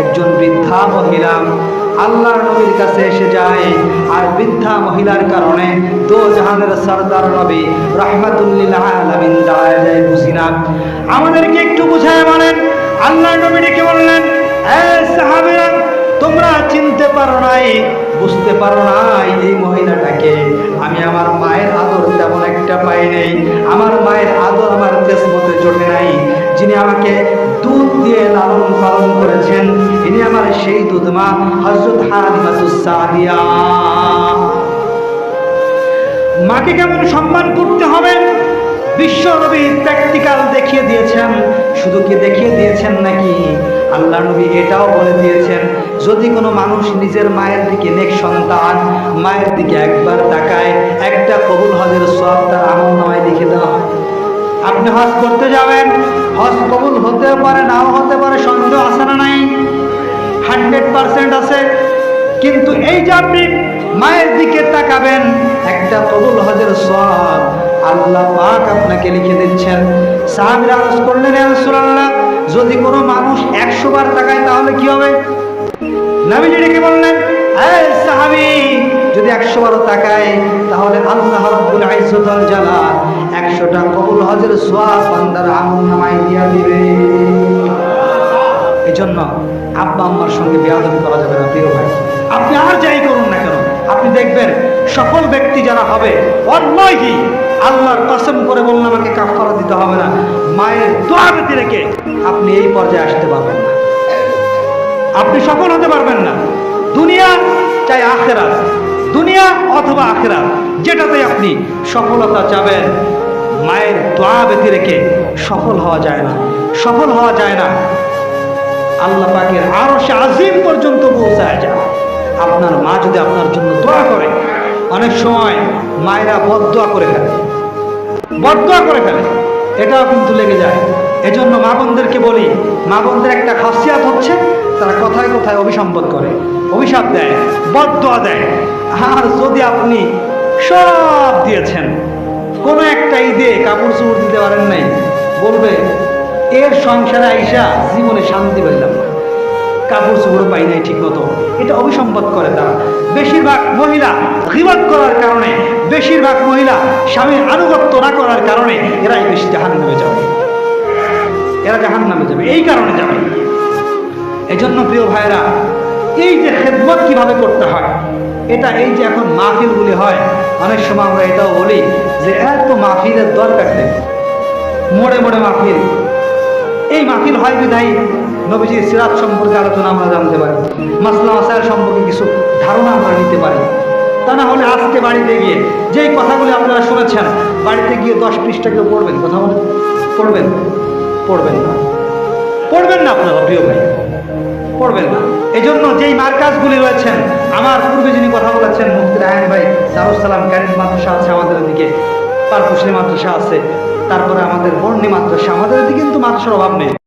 একজন বৃদ্ধা মহিলা আল্লাহর নবীর কাছে এসে যায়। আর বৃদ্ধা মহিলার কারণে দো জাহানের সরদার নবী রহমাতুল্লিল বুঝি না। আমাদেরকে একটু বুঝায় বলেন, আল্লাহর নবী ডেকে বললেন তোমরা চিনতে পারো নাই, বুঝতে পারো নাই এই মহিলাটাকে। আমি আমার মায়ের আদর তেমন একটা পাই নাই। আমার আদর আমার নাই, যিনি আমাকে দুধ দিয়ে লালন পালন করেছেন, ইনি আমার সেই দুধ মা হজরত হাদিমাতুসাদিয়া মাকে কেমন সম্মান করতে হবে? বিশ্ব নবী প্র্যাকটিক্যাল দেখিয়ে দিয়েছেন, শুধু কি দেখিয়ে দিয়েছেন নাকি? আল্লাহ নবী এটাও বলে দিয়েছেন, যদি কোনো মানুষ নিজের মায়ের দিকে নেক সন্তান, মায়ের দিকে একবার তাকায়, একটা কবুল হজের সব তার আমল নামায় লিখে দেওয়া আপনি হজ করতে যাবেন। হজ কবুল হতে পারে, নাও হতে পারে, সন্দেহ আছে না নাই? হান্ড্রেড পার্সেন্ট আছে। কিন্তু এই যে আপনি মায়ের দিকে তাকাবেন, একটা কবুল হজের সব আল্লাহ পাক আপনাকে লিখে দিচ্ছেন। সাহাবিরা আরজ করলেন "ইয়া যদি কোনো মানুষ একশো বার তাকায়, তাহলে কি হবে? ডেকে বললেন সাহাবি, যদি একশো বারো তাকায়, তাহলে আল্লাহ রব্বুল ইজ্জতুল জালাল একশোটা হজের সোয়াব বান্দার আমল নামায় দিয়া দিবে। এই জন্য আব্বা আম্মার সঙ্গে বেয়াদবি করা যাবে না, প্রিয় ভাই। আপনি আর যাই করুন না কেন? আপনি দেখবেন সফল ব্যক্তি যারা হবে, অন্যয় কি আল্লাহর কসম করে বললেন আমাকে কাফারা দিতে হবে না। মায়ের দোয়া বেঁধে রেখে আপনি এই পর্যায়ে আসতে পারবেন না। আপনি সফল হতে পারবেন না। দুনিয়া চাই আখেরাত, দুনিয়া অথবা আখেরাত, যেটাতে আপনি সফলতা চাবেন। মায়ের দোয়া ব্যতি রেখে সফল হওয়া যায় না। সফল হওয়া যায় না। আল্লাহ পাকের আরও সে আজিম পর্যন্ত পৌঁছায় যায়। আপনার মা যদি আপনার জন্য দোয়া করে, অনেক সময় মায়েরা বদোয়া করে ফেলে। বদোয়া করে ফেলে। এটাও কিন্তু লেগে যায়। এজন্য মা বোনদেরকে বলি, মা বোনদের একটা খাসিয়াত হচ্ছে, তারা কথায় কথায় অভিসম্বোধ করে, অভিশাপ দেয় বদোয়া দেয়। আর যদি আপনি সব দিয়েছেন একটা ঈদে কাপড় চোপড় দিতে পারেন নাই। বলবে, এর সংসারে আইসা জীবনে শান্তি পাইলাম না। কাপড় চোপড় পাই নাই ঠিক মতো এটা অভিসম্পদ করে তারা। বেশিরভাগ মহিলা গিবাদ করার কারণে, বেশিরভাগ মহিলা স্বামীর আনুগত্য না করার কারণে এরাই বেশি জাহান নামে যাবে। এরা জাহান নামে যাবে। এই কারণে যাবে। এই জন্য প্রিয় ভাইরা এই যে খেদমত কীভাবে করতে হয়, এটা এই যে এখন মাহফিলগুলি হয় অনেক সময় আমরা এটাও বলি যে এত মাহফিলের দরকার নেই। মোড়ে মোড়ে মাহফিল এই মাহফিল হয় বিধায়ী নবীজির সিরাত সম্পর্কে আলোচনা আমরা জানতে পারি। মাসলা মাসাইল সম্পর্কে কিছু ধারণা আমরা নিতে পারি। তা না হলে আজকে বাড়িতে গিয়ে যেই কথাগুলি আপনারা শুনেছেন, বাড়িতে গিয়ে দশ পৃষ্ঠা কেউ পড়বেন? কথা বলে পড়বেন? পড়বেন না। পড়বেন না আপনারা, প্রিয় ভাই। পড়বেন না। এই জন্য যেই মার্কাজগুলি রয়েছেন, আমার পূর্বে যিনি কথা বলেছেন, মুফতি রায়ন ভাই দারুসালাম ক্যারেন্ট মাদ্রাসা আছে আমাদের দিকে পারকুশলী মাদ্রাসা আছে, তারপরে আমাদের বর্ণি মাদ্রাসা, আমাদের দিকে কিন্তু মাদ্রাসার অভাব নেই।